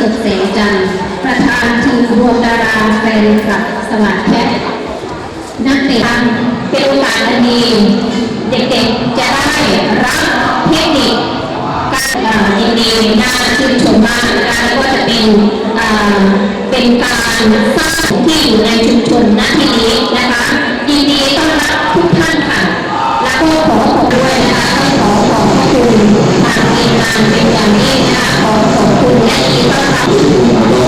สุขเสงจันประธานทีมรวมาราแฟนกับสวัสดิ์แพทนักเตะเป็นโาสดี เด็กๆจะ เป็นการสร้างที่อยู่ในชุมชนณที่นี้นะคะยินดีต้อนรับทุกท่านค่ะ แล้วก็ขอขอบด้วยนะคะขอขอบพระคุณทางทีมงานเป็นอย่างยิ่งนะคะขอขอบคุณและยินดีต้อนรับก็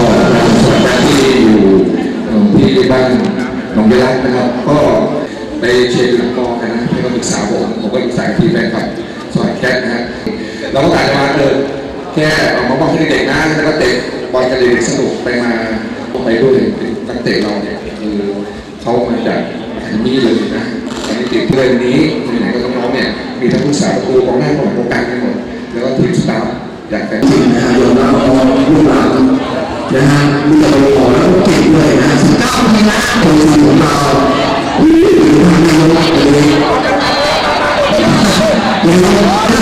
ท่านที่อยู่ที่บ้านหนองยะรักนะครับ ก็ไปเช็คนักบอลกันนะให้เขาปรึกษาผมผมก็ปรึกษาทีมแฟนคลับสอยแคทนะฮะเราก็อาจจะมาเดินแค่เอามาบอกให้เด็กๆนะแล้วก็ เตะบอลกันเด็กๆสนุกไปมาไปด้วยนักเตะเราเนี่ยคือเขามาจากอันนี้เลยนะอันนี้ติดเรื่องนี้ไหนก็น้องๆเนี่ยมีทั้งผู้สาประตูกองหน้ากองหลังกองกลางกันหมดแล้วก็ทีมสตาฟอยากแต่จริงนะฮะยอมรับว่าลูกหลานนะฮะมีแต่ไปขอแล้วก็เก่งด้วยนะสิบเก้าปีนะคนทีของเราอุ้ยทำได้ยังไงเลยยังไงท่านะครับ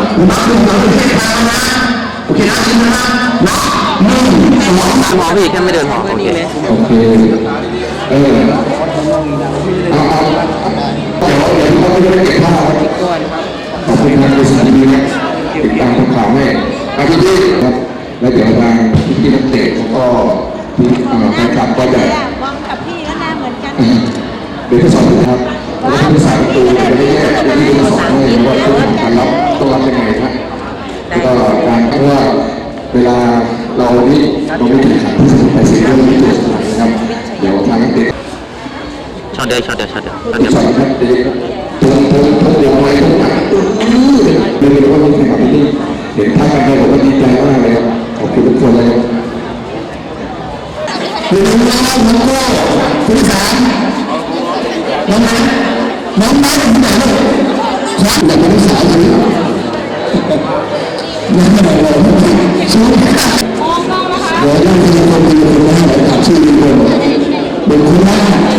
ผมครับหน้าตานะครับแต่ดีทั้งสองนะน้องนักเรานะครับเป็นแฟนคนเป็นน้องน้องเอาคนร้ายคนชอบคนร้ายคนร้ายนะโอเคมาร่วมกิจกรรมนี้วันนี้สุดท้ามากสุดท้ายมากนะครับผมนอกจากนั้นนะเป็นที่ใหญ่แล้วผมเป็นซีอีโอเคนะยินนเองได้นับนับนับนับนับดูเราเป็นเทพทางนะโอเคนะชิมนะนับหนึ่งสองหมอพี่แค่ไม่เดินหมอโอเคโอเคเออเอาเอาเดี๋ยวเดี๋ยวเขาจะได้เก็บภาพขอบคุณทางบริษัทดีนะติดตามข่าวให้อาพี่ที่ครับแล้วเดี๋ยวทางพี่พี่นักเตะแล้วก็ที่แฟนคลับก็จะมองกับพี่แล้วน้าเหมือนกันเดี๋ยวจะสอนนะครับแล้วก็ผู้สาวประตูจะได้แย เดียวช็อตเดียวช็อตเดียวช็อตทุเดีกยวสอนนักเตะทงทงทงวงไว้ทงหนักเลยเลยว่ามีแข่งขันที่เห็นท่ากันไปบอกว่าดีใจมากเลยครับขอบคุณทุกคนเลยครับหนึ่งน้องน้องโก้คุณสามน้องนัทน้องนัทที่ไหนลูกครับแต่ไม่ได้สายสิยังไม่ได้เลยชูค่ะเดี๋ยวเราจะคนดีคนแรกกับชื่อคนเป็นคนแรก